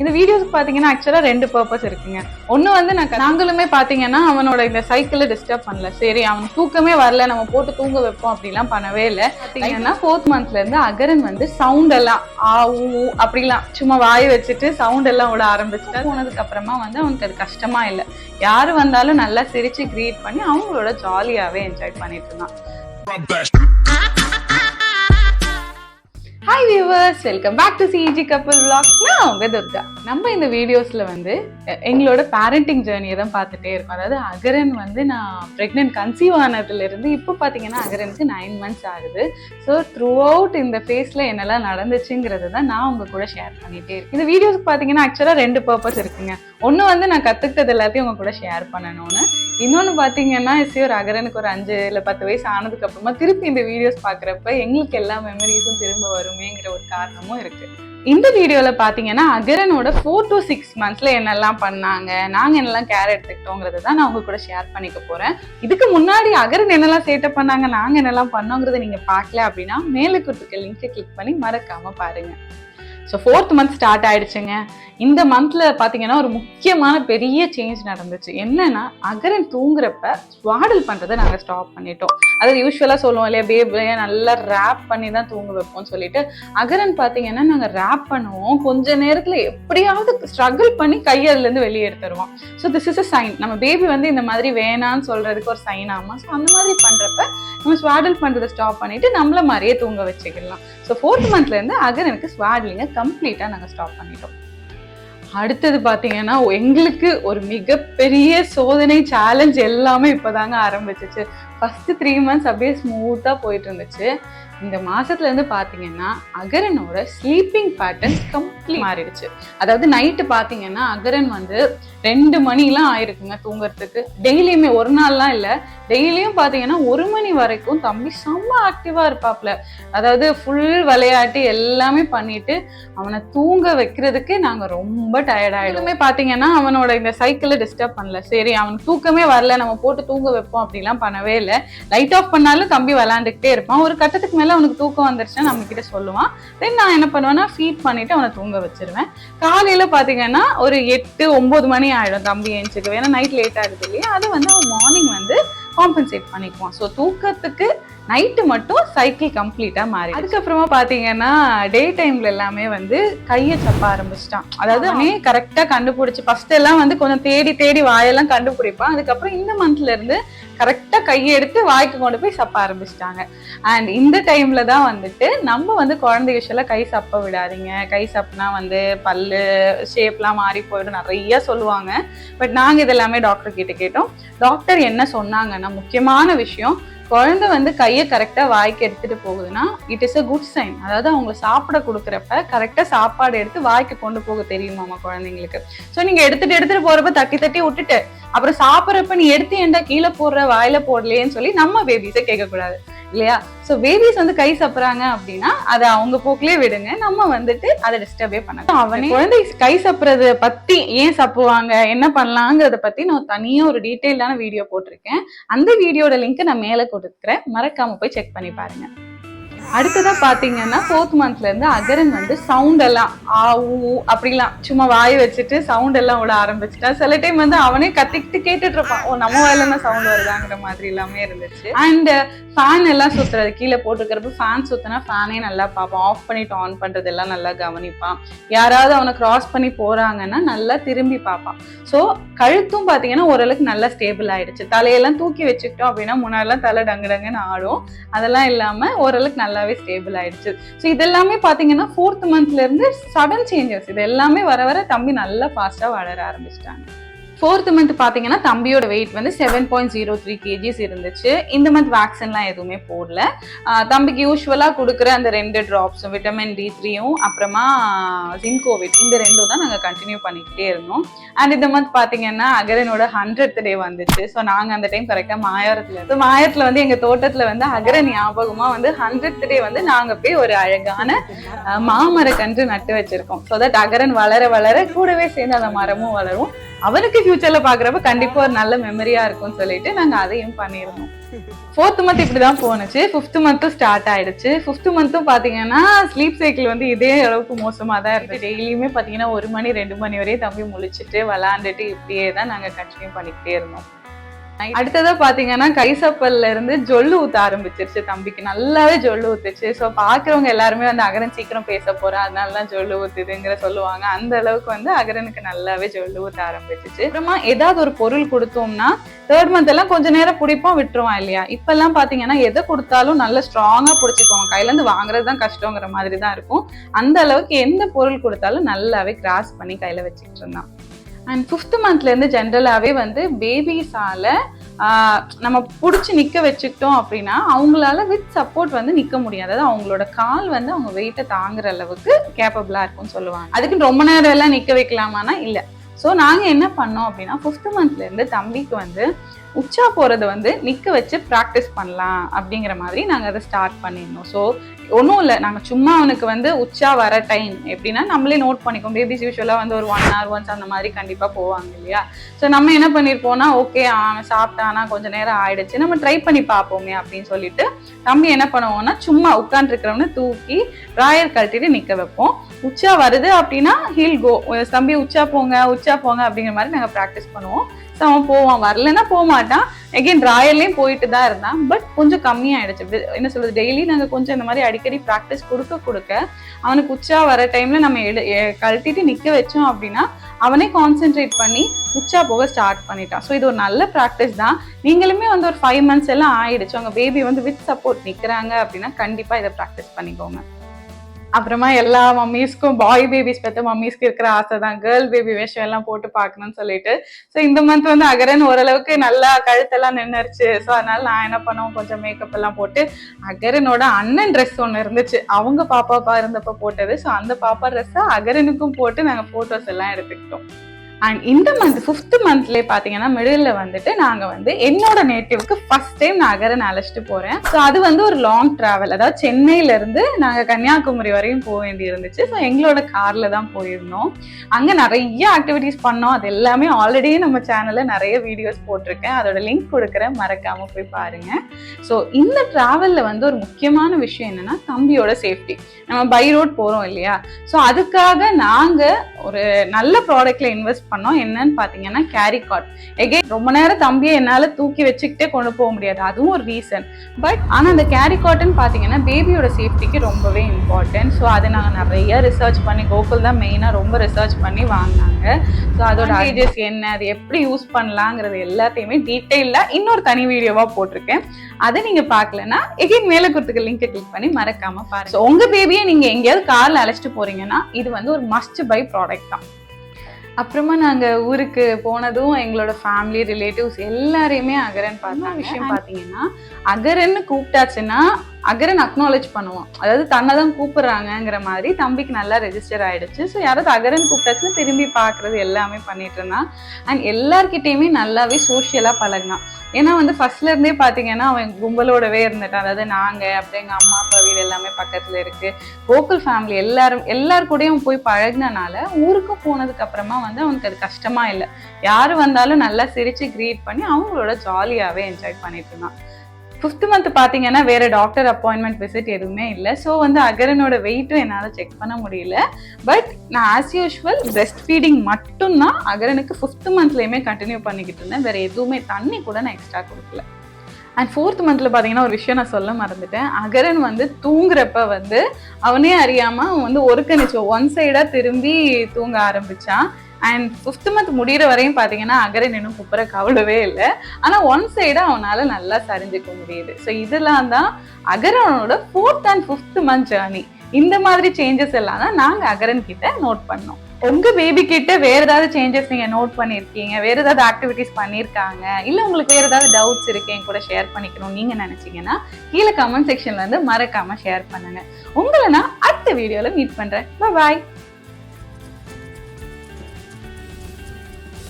இந்த வீடியோஸ் பாத்தீங்கன்னா ஆக்சுவலா ரெண்டு பர்பஸ் இருக்குங்க. ஒண்ணு வந்து நான் நாங்களுமே பாத்தீங்கன்னா அவனோட இந்த சைக்கிளை டிஸ்டர்ப் பண்ணல. சரி அவன் தூக்கமே வரல நம்ம போட்டு தூங்க வைப்போம் அப்படிலாம் பண்ணவே இல்லை. பார்த்தீங்கன்னா ஃபோர்த் மந்த்ல இருந்து அகரன் வந்து சவுண்ட் எல்லாம் ஆ ஊ அப்படிலாம் சும்மா வாய் வச்சுட்டு சவுண்ட் எல்லாம் விட ஆரம்பிச்சுட்டு போனதுக்கு அப்புறமா வந்து அவனுக்கு அது கஷ்டமா இல்லை. யாரு வந்தாலும் நல்லா சிரிச்சு கிரியேட் பண்ணி அவங்களோட ஜாலியாவே என்ஜாய் பண்ணிட்டு இருந்தான். Hi viewers welcome back to Siji கப்பல் vlogs. நான் உங்க துர்கா. நம்ம இந்த வீடியோஸில் வந்து எங்களோட பேரண்டிங் ஜேர்னியை தான் பார்த்துட்டே இருக்கோம். அதாவது அகரன் வந்து நான் ப்ரெக்னென்ட் கன்சீவ் ஆனதுலேருந்து இப்போ பார்த்தீங்கன்னா அகரனுக்கு நைன் மந்த்ஸ் ஆகுது. ஸோ த்ரூ அவுட் இந்த ஃபேஸில் என்னெல்லாம் நடந்துச்சுங்கிறது தான் நான் உங்கள் கூட ஷேர் பண்ணிகிட்டே இருக்கேன். இந்த வீடியோஸ்க்கு பார்த்தீங்கன்னா ஆக்சுவலாக ரெண்டு பர்பஸ் இருக்குங்க. ஒன்று வந்து நான் கற்றுக்கிட்டது எல்லாத்தையும் உங்கள் கூட ஷேர் பண்ணணும்னு இன்னொன்று பார்த்தீங்கன்னா எஸ்சி ஒரு அகரனுக்கு ஒரு அஞ்சு இல்லை பத்து வயசு ஆனதுக்கு அப்புறமா திருப்பி இந்த வீடியோஸ் பார்க்குறப்ப எங்களுக்கு எல்லா மெமரிஸும் திரும்ப வருமேங்கிற ஒரு காரணமும் இருக்கு. இந்த வீடியோவில் பார்த்தீங்கன்னா அகரனோட ஃபோர் டு சிக்ஸ் மந்த்ஸில் என்னெல்லாம் பண்ணாங்க நாங்கள் என்னெல்லாம் கேர் எடுத்துக்கிட்டோங்கிறத தான் நான் உங்க கூட ஷேர் பண்ணிக்க போகிறேன் இதுக்கு முன்னாடி அகரன் என்னெல்லாம் சேட்டை பண்ணாங்க நாங்கள் என்னெல்லாம் பண்ணோங்கிறத நீங்கள் பார்க்கல அப்படின்னா மேலே கொடுத்துருக்க லிங்கை கிளிக் பண்ணி மறக்காமல் பாருங்கள் ஸோ ஃபோர்த் மந்த் ஸ்டார்ட் ஆயிடுச்சுங்க. இந்த மந்த்ல பார்த்தீங்கன்னா ஒரு முக்கியமான பெரிய சேஞ்ச் நடந்துச்சு. என்னன்னா அகரன் தூங்குறப்ப ஸ்வாடல் பண்ணுறதை நாங்கள் ஸ்டாப் பண்ணிட்டோம். அதாவது யூஸ்வலாக சொல்லுவோம் இல்லையா பேபிளைய நல்லா ரேப் பண்ணி தான் தூங்க வைப்போம்னு சொல்லிட்டு. அகரன் பார்த்தீங்கன்னா நாங்க ரேப் பண்ணுவோம். கொஞ்ச நேரத்தில் எப்படியாவது ஸ்ட்ரகிள் பண்ணி கையிலேருந்து இருந்து வெளியே எடுத்துருவோம். So this is a sign நம்ம பேபி வந்து இந்த மாதிரி வேணான்னு சொல்றதுக்கு ஒரு சைன் ஆமா. ஸோ அந்த மாதிரி பண்றப்ப நம்ம ஸ்வாடல் பண்றதை ஸ்டாப் பண்ணிட்டு நம்மள மாதிரியே தூங்க வச்சுக்கலாம். ஸோ ஃபோர்த் மந்த்ல இருந்து அகரனுக்கு ஸ்வாட்லிங்கை கம்ப்ளீட்டாக நாங்கள் ஸ்டாப் பண்ணிட்டோம். அடுத்தது பார்த்தீங்கன்னா எங்களுக்கு ஒரு மிகப்பெரிய சோதனை சேலஞ்ச் எல்லாமே இப்போதாங்க ஆரம்பிச்சிச்சு. ஃபஸ்ட்டு த்ரீ மந்த்ஸ் அப்படியே ஸ்மூத்தாக போயிட்டு இருந்துச்சு. இந்த மாதத்துலேருந்து பார்த்தீங்கன்னா அகரனோட ஸ்லீப்பிங் பேட்டர்ன் கம்ப்ளீட் மாறிடுச்சு. அதாவது நைட்டு பார்த்தீங்கன்னா அகரன் வந்து ரெண்டு மணிலாம் ஆயிருக்குங்க தூங்குறதுக்கு. டெய்லியுமே ஒரு நாள்லாம் இல்லை. டெய்லியும் பார்த்தீங்கன்னா ஒரு மணி வரைக்கும் தம்பி செம்ம ஆக்டிவாக இருப்பாப்ல. அதாவது ஃபுல் விளையாட்டு எல்லாமே பண்ணிட்டு அவனை தூங்க வைக்கிறதுக்கு நாங்கள் ரொம்ப டயர்ட் ஆயிடுமே பாத்தீங்கன்னா அவனோட இந்த சைக்கிளை டிஸ்டர்ப் பண்ணல. சரி அவனுக்கு தூக்கமே வரல நம்ம போட்டு தூங்க வைப்போம் அப்படிலாம் பண்ணவே இல்லை. லைட் ஆஃப் பண்ணாலும் தம்பி விளையாண்டுக்கிட்டே இருப்பான். ஒரு கட்டத்துக்கு மேல அவனுக்கு தூக்கம் வந்துருச்சுன்னா நம்ம கிட்ட சொல்லுவான். தென் நான் என்ன பண்ணுவேன்னா ஃபீட் பண்ணிட்டு அவனை தூங்க வச்சிருவேன். காலையில பாத்தீங்கன்னா ஒரு எட்டு ஒன்பது மணி ஆயிடும் தம்பி ஏஞ்சுக்கு ஏன்னா நைட் லேட் ஆகுது இல்லையா? அதை வந்து அவன் மார்னிங் வந்து காம்பன்சேட் பண்ணிக்குவான். ஸோ தூக்கத்துக்கு நைட்டு மட்டும் சைக்கிள் கம்ப்ளீட்டா மாறி அதுக்கப்புறமா பாத்தீங்கன்னா டே டைம்ல எல்லாமே வந்து கையை சப்ப ஆரம்பிச்சிட்டான். அதாவது அவனே கரெக்டா கண்டுபிடிச்சு ஃபர்ஸ்ட் எல்லாம் வந்து கொஞ்சம் தேடி தேடி வாயெல்லாம் கண்டுபிடிப்பான். அதுக்கப்புறம் இந்த மந்த்ல கரெக்டாக கையை எடுத்து வாய்க்கு கொண்டு போய் சப்ப ஆரம்பிச்சிட்டாங்க. அண்ட் இந்த டைமில் தான் வந்துட்டு நம்ம வந்து குழந்தை விஷயம்லாம் கை சப்ப விடாதீங்க. கை சப்புனா வந்து பல்லு ஷேப்லாம் மாறி போயிடும் நிறைய சொல்லுவாங்க. பட் நாங்கள் இதெல்லாமே டாக்டர் கிட்ட கேட்டோம். டாக்டர் என்ன சொன்னாங்கன்னா முக்கியமான விஷயம் குழந்தை வந்து கையை கரெக்டாக வாய்க்கு எடுத்துகிட்டு போகுதுன்னா it is a good sign அதாவது அவங்க சாப்பிட கொடுக்குறப்ப கரெக்டாக சாப்பாடு எடுத்து வாய்க்கு கொண்டு போக தெரியுமாமா குழந்தைங்களுக்கு? ஸோ நீங்கள் எடுத்துகிட்டு எடுத்துகிட்டு போகிறப்ப தட்டி தட்டி விட்டுட்டு அப்புறம் சாப்பிட்றப்ப நீ எடுத்து ஏன்டா கீழே போடுற வாயில போடலையேன்னு சொல்லி நம்ம பேபிஸை கேட்கக்கூடாது. இல்லையா? ஸோ பேபிஸ் வந்து கை சப்புறாங்க அப்படின்னா அதை அவங்க போக்கிலே விடுங்க. நம்ம வந்துட்டு அதை டிஸ்டர்பே பண்ண அவனே குழந்தை கை சப்புறத பத்தி ஏன் சப்புவாங்க என்ன பண்ணலாங்கிறத பத்தி நான் தனியா ஒரு டீட்டெயிலான வீடியோ போட்டிருக்கேன். அந்த வீடியோட லிங்க் நான் மேலே கொடுக்குறேன். மறக்காம போய் செக் பண்ணி பாருங்க. அடுத்ததா பாத்தீங்கன்னா ஃபோர்த் மந்த்ல இருந்து அகரன் வந்து சவுண்ட் எல்லாம் ஆ ஊ அப்படிலாம் சும்மா வாய் வச்சுட்டு சவுண்ட் எல்லாம் விட ஆரம்பிச்சுட்டான் சில டைம் வந்து அவனே கத்திக்கிட்டு கேட்டுட்டு இருப்பான் ஓ நம்ம வாயில என்ன சவுண்ட் வருதாங்கிற மாதிரி எல்லாமே இருந்துச்சு. அண்ட் ஃபேன் எல்லாம் சுத்துறது கீழே போட்டுருக்கிறப்ப ஃபேன் சுத்தினா ஃபேனே நல்லா பார்ப்பான். ஆஃப் பண்ணிட்டு ஆன் பண்றது எல்லாம் நல்லா கவனிப்பான். யாராவது அவனை கிராஸ் பண்ணி போறாங்கன்னா நல்லா திரும்பி பார்ப்பான். ஸோ கழுத்தும் பார்த்தீங்கன்னா ஓரளவுக்கு நல்லா ஸ்டேபிள் ஆயிடுச்சு. தலையெல்லாம் தூக்கி வச்சுக்கிட்டோம் அப்படின்னா முன்னாடிலாம் தலை டங்கு டங்குன்னு ஆடும். அதெல்லாம் இல்லாம ஓரளவுக்கு நல்லாவே ஸ்டேபிள் ஆயிடுச்சு. ஸோ இதெல்லாமே பார்த்தீங்கன்னா ஃபோர்த் மந்த்ல இருந்து சடன் சேஞ்சஸ் இது எல்லாமே வர வர தம்பி நல்லா ஃபாஸ்டா வளர ஆரம்பிச்சிட்டாங்க. ஃபோர்த் மந்த் பார்த்தீங்கன்னா தம்பியோட வெயிட் வந்து seven point zero three kgs இருந்துச்சு. இந்த மந்த் வேக்சின்லாம் எதுவுமே போடல. தம்பிக்கு யூஸ்வலாக கொடுக்குற அந்த ரெண்டு ட்ராப்ஸும் விட்டமின் டி த்ரீயும் அப்புறமா ஜின்கோவிட் இந்த ரெண்டும் தான் நாங்கள் கண்டினியூ பண்ணிக்கிட்டே இருந்தோம். அண்ட் இந்த மந்த் பார்த்தீங்கன்னா அகரனோட ஹண்ட்ரட் டே வந்துச்சு. ஸோ நாங்கள் அந்த டைம் கரெக்டாக மாயாரத்தில் ஸோ மாயத்தில் வந்து எங்கள் தோட்டத்தில் வந்து அகரன் ஞாபகமாக வந்து ஹண்ட்ரட் டே வந்து நாங்கள் போய் ஒரு அழகான மாமர கன்று நட்டு வச்சிருக்கோம். ஸோ தட் அகரன் வளர வளர கூடவே சேர்ந்து அந்த மரமும் வளரும். அவனுக்கு ஃபியூச்சர்ல பாக்குறப்ப கண்டிப்பா ஒரு நல்ல மெமரியா இருக்கும்னு சொல்லிட்டு நாங்க அதையும் பண்ணிருந்தோம் ஃபோர்த் மந்த் இப்படிதான் போனுச்சு ஃபிஃப்த் மந்த்தும் ஸ்டார்ட் ஆயிடுச்சு. ஃபிஃப்த் மந்த்தும் பாத்தீங்கன்னா ஸ்லீப் சைக்கிள் வந்து இதே அளவுக்கு மோசமா தான் இருந்துச்சு டெய்லியுமே பாத்தீங்கன்னா ஒரு மணி ரெண்டு மணி வரையும் தம்பி முழிச்சிட்டு விளாண்டுட்டு இப்படியே தான் நாங்க கண்டினியூ பண்ணிக்கிட்டே இருந்தோம். அடுத்ததாக பாத்தீங்கன்னா கைசப்பல்ல இருந்து ஜொல்லு ஊத்த ஆரம்பிச்சிருச்சு தம்பிக்கு. நல்லாவே ஜொல்லு ஊத்துச்சு. ஸோ பாக்குறவங்க எல்லாருமே வந்து அகரன் சீக்கிரம் பேச போறேன் அதனால தான் ஜொல்லு ஊத்துதுங்கிற சொல்லுவாங்க. அந்த அளவுக்கு வந்து அகரனுக்கு நல்லாவே ஜொல்லு ஊத்த ஆரம்பிச்சிச்சு. அப்புறமா ஏதாவது ஒரு பொருள் கொடுத்தோம்னா தேர்ட் மந்த் எல்லாம் கொஞ்ச நேரம் பிடிப்போம் விட்டுருவான் இல்லையா? இப்பெல்லாம் பாத்தீங்கன்னா எதை கொடுத்தாலும் நல்ல ஸ்ட்ராங்கா பிடிச்சிக்குவாங்க கையில இருந்து வாங்குறது தான் கஷ்டங்கிற மாதிரி தான் இருக்கும். அந்த அளவுக்கு எந்த பொருள் கொடுத்தாலும் நல்லாவே கிராஸ் பண்ணி கையில வச்சுக்கிட்டு இருந்தான். அண்ட் ஃபிஃப்த் மந்த்லேருந்து ஜென்ரலாகவே வந்து பேபிஸால் நம்ம பிடிச்சி நிற்க வச்சுக்கிட்டோம் அப்படின்னா அவங்களால வித் சப்போர்ட் வந்து நிற்க முடியாது. அதாவது அவங்களோட கால் வந்து அவங்க வெயிட்டை தாங்குற அளவுக்கு கேப்பபிளாக இருக்கும்னு சொல்லுவாங்க. அதுக்குன்னு ரொம்ப நேரம் எல்லாம் நிற்க வைக்கலாமான்னா இல்லை. ஸோ நாங்கள் என்ன பண்ணோம் அப்படின்னா ஃபிஃப்த் மந்த்லேருந்து தம்பிக்கு வந்து உச்சா போகிறது வந்து நிற்க வச்சு ப்ராக்டிஸ் பண்ணலாம் அப்படிங்கிற மாதிரி நாங்கள் அதை ஸ்டார்ட் பண்ணியிருந்தோம். ஸோ ஒன்றும் இல்லை. நாங்கள் சும்மா அவனுக்கு வந்து உச்சா வர டைம் எப்படின்னா நம்மளே நோட் பண்ணிக்கோம் பேபிஸ் யூஸ்வலாக வந்து ஒரு ஒன் ஹவர் ஒன்ஸ் அந்த மாதிரி கண்டிப்பாக போவாங்க இல்லையா? ஸோ நம்ம என்ன பண்ணியிருப்போம்னா ஓகே அவன் சாப்பிட்டானா கொஞ்சம் நேரம் ஆயிடுச்சு. நம்ம ட்ரை பண்ணி பார்ப்போமே அப்படின்னு சொல்லிட்டு தம்பி என்ன பண்ணுவோம்னா சும்மா உட்காந்துருக்கிறவன தூக்கி ட்ராயர் கழட்டிட்டு நிற்க வைப்போம். உச்சா வருது அப்படின்னா ஹீல் கோ தம்பி உச்சா போங்க உச்சா போங்க அப்படிங்கிற மாதிரி நாங்கள் ப்ராக்டிஸ் பண்ணுவோம். ஸோ அவன் போவான் வரலன்னா போக மாட்டான் எகெயின் ராயல்லையும் போயிட்டு தான் இருந்தான். பட் கொஞ்சம் கம்மியாயிடுச்சு. என்ன சொல்றது டெய்லி நாங்கள் கொஞ்சம் இந்த மாதிரி அடிக்கடி ப்ராக்டிஸ் கொடுக்க கொடுக்க அவனுக்கு உச்சா வர டைம்ல நம்ம எடு கழட்டிட்டு நிற்க வச்சோம் அப்படின்னா அவனே கான்சென்ட்ரேட் பண்ணி உச்சா போக ஸ்டார்ட் பண்ணிட்டான். ஸோ இது ஒரு நல்ல ப்ராக்டிஸ் தான். நீங்களுமே வந்து ஒரு ஃபைவ் மந்த்ஸ் எல்லாம் ஆயிடுச்சு. உங்க பேபி வந்து வித் சப்போர்ட் நிற்கிறாங்க அப்படின்னா கண்டிப்பாக இதை ப்ராக்டிஸ் பண்ணிக்கோங்க. அப்புறமா எல்லா மம்மிஸ்க்கும் பாய் பேபிஸ் பற்றி மம்மிஸ்க்கு இருக்கிற ஆசை தான் கேர்ள் பேபி வேஷம் எல்லாம் போட்டு பார்க்கணும்னு சொல்லிட்டு. ஸோ இந்த மந்த் வந்து அகரன் ஓரளவுக்கு நல்லா கழுத்தெல்லாம் நின்றுச்சு ஸோ அதனால நான் என்ன பண்ணுவோம் கொஞ்சம் மேக்கப் எல்லாம் போட்டு அகரனோட அண்ணன் ட்ரெஸ் ஒன்று இருந்துச்சு. அவங்க பாப்பாப்பா இருந்தப்ப போட்டது. ஸோ அந்த பாப்பா ட்ரெஸ்ஸை அகரனுக்கும் போட்டு நாங்கள் ஃபோட்டோஸ் எல்லாம் எடுத்துக்கிட்டோம். அண்ட் இந்த மந்த் ஃபிஃப்த் மந்த்லேயே பார்த்தீங்கன்னா மிடில் வந்துட்டு நாங்கள் வந்து என்னோட நேட்டிவ்க்கு ஃபர்ஸ்ட் டைம் நான் அகரன் அழைச்சிட்டு போகிறேன் ஸோ அது வந்து ஒரு லாங் ட்ராவல் அதாவது சென்னையிலேருந்து நாங்கள் கன்னியாகுமரி வரையும் போக வேண்டி இருந்துச்சு ஸோ எங்களோட காரில் தான் போயிருந்தோம். அங்கே நிறைய ஆக்டிவிட்டீஸ் பண்ணோம். அது எல்லாமே ஆல்ரெடி நம்ம சேனலில் நிறைய வீடியோஸ் போட்டிருக்கேன். அதோட லிங்க் கொடுக்குறேன். மறக்காமல் போய் பாருங்கள் ஸோ இந்த ட்ராவலில் வந்து ஒரு முக்கியமான விஷயம் என்னென்னா தம்பியோட சேஃப்டி நம்ம பை ரோட் போகிறோம் இல்லையா? ஸோ அதுக்காக நாங்கள் ஒரு நல்ல ப்ராடக்டில் இன்வெஸ்ட் பண்ணோம். என்னன்னு பார்த்தீங்கன்னா கேரி காட் எகெயின் ரொம்ப நேரம் தம்பியை என்னால் தூக்கி வச்சுக்கிட்டே கொண்டு போக முடியாது. அதுவும் ஒரு ரீசன் பட் ஆனால் அந்த கேரி காட்டன் பார்த்தீங்கன்னா பேபியோட சேஃப்டிக்கு ரொம்பவே இம்பார்ட்டன்ட் ஸோ அதை நாங்கள் நிறைய ரிசர்ச் பண்ணி கோகுல் தான் மெயினாக ரொம்ப ரிசர்ச் பண்ணி வாங்கினாங்க. ஸோ அதோட ஐடியஸ் என்ன அது எப்படி யூஸ் பண்ணலாங்கிறது எல்லாத்தையுமே டீட்டெயிலாக இன்னொரு தனி வீடியோவாக போட்டிருக்கேன். அதை நீங்கள் பார்க்கலன்னா எகைன் மேலே கொடுத்துக்க லிங்கை கிளிக் பண்ணி மறக்காம பாருங்க. ஸோ உங்கள் பேபியை நீங்கள் எங்கேயாவது காரில் அழைச்சிட்டு போறீங்கன்னா இது வந்து ஒரு மஸ்ட் பை ப்ராடக்ட் தான். அப்புறமா நாங்கள் ஊருக்கு போனதும் எங்களோட ஃபேமிலி ரிலேட்டிவ்ஸ் எல்லாரையுமே அகரன் பார்த்தோம் விஷயம் பார்த்தீங்கன்னா அகரன்னு கூப்பிட்டாச்சுன்னா அகரன் அக்னாலேஜ் பண்ணுவோம் அதாவது தன்னை தான் கூப்பிடுறாங்கங்கிற மாதிரி தம்பிக்கு நல்லா ரெஜிஸ்டர் ஆயிடுச்சு. ஸோ யாராவது அகரன் கூப்பிட்டாச்சுன்னா திரும்பி பார்க்கறது எல்லாமே பண்ணிட்டு இருந்தான். அண்ட் எல்லார்கிட்டயுமே நல்லாவே சோஷியலாக பழகினான். ஏன்னா வந்து ஃபர்ஸ்ட்ல இருந்தே பார்த்தீங்கன்னா அவன் கும்பலோடவே இருந்துட்டான். அதாவது நாங்கள் அப்படி எங்கள் அம்மா அப்பா வீடு எல்லாமே பக்கத்தில் இருக்கு. லோக்கல் ஃபேமிலி எல்லாரும் எல்லார் கூடயும் போய் பழகினனால ஊருக்கு போனதுக்கு அப்புறமா வந்து அவனுக்கு அது கஷ்டமா இல்லை. யார் வந்தாலும் நல்லா சிரிச்சு கிரீட் பண்ணி அவங்களோட ஜாலியாகவே என்ஜாய் பண்ணிட்டு இருந்தான். ஃபிஃப்த் மந்த் பார்த்தீங்கன்னா வேற டாக்டர் அப்பாயின்மெண்ட் விசிட் எதுவுமே இல்லை. ஸோ வந்து அகரனோட வெயிட்டும் என்னால் செக் பண்ண முடியல. பட் நான் ஆஸ் யூஷுவல் பிரெஸ்ட் ஃபீடிங் மட்டும்தான் அகரனுக்கு ஃபிஃப்த் மந்த்லேயுமே கண்டினியூ பண்ணிக்கிட்டு இருந்தேன். வேற எதுவுமே தண்ணி கூட நான் எக்ஸ்ட்ரா கொடுக்கல. அண்ட் ஃபோர்த் மந்தில் பார்த்தீங்கன்னா ஒரு விஷயம் நான் சொல்ல மறந்துட்டேன். அகரன் வந்து தூங்குறப்ப வந்து அவனே அறியாமல் அவன் வந்து ஒருக்கணிச்சு ஒன் சைடாக திரும்பி தூங்க ஆரம்பிச்சான். அண்ட் ஃபிஃப்த் மந்த் முடிகிற வரையும் பார்த்தீங்கன்னா அகரன் இன்னும் குப்புற கவலவே இல்லை. ஆனால் ஒன் சைடாக அவனால் நல்லா சரிஞ்சுக்க முடியுது. ஸோ இதெல்லாம் தான் அகரனோட fourth and fifth month journey இந்த மாதிரி சேஞ்சஸ் எல்லாம் தான் நாங்கள் அகரன் கிட்ட நோட் பண்ணோம். உங்க பேபி கிட்ட வேற ஏதாவது சேஞ்சஸ் நீங்க நோட் பண்ணிருக்கீங்க? வேற ஏதாவது ஆக்டிவிட்டிஸ் பண்ணிருக்காங்க? இல்ல உங்களுக்கு வேற ஏதாவது டவுட்ஸ் இருக்கு என் கூட ஷேர் பண்ணிக்கணும் நீங்க நினைச்சீங்கன்னா கீழே கமெண்ட் செக்ஷன்ல இருந்து மறக்காம ஷேர் பண்ணுங்க. உங்களை நான் அடுத்த வீடியோல மீட் பண்றேன். பாய்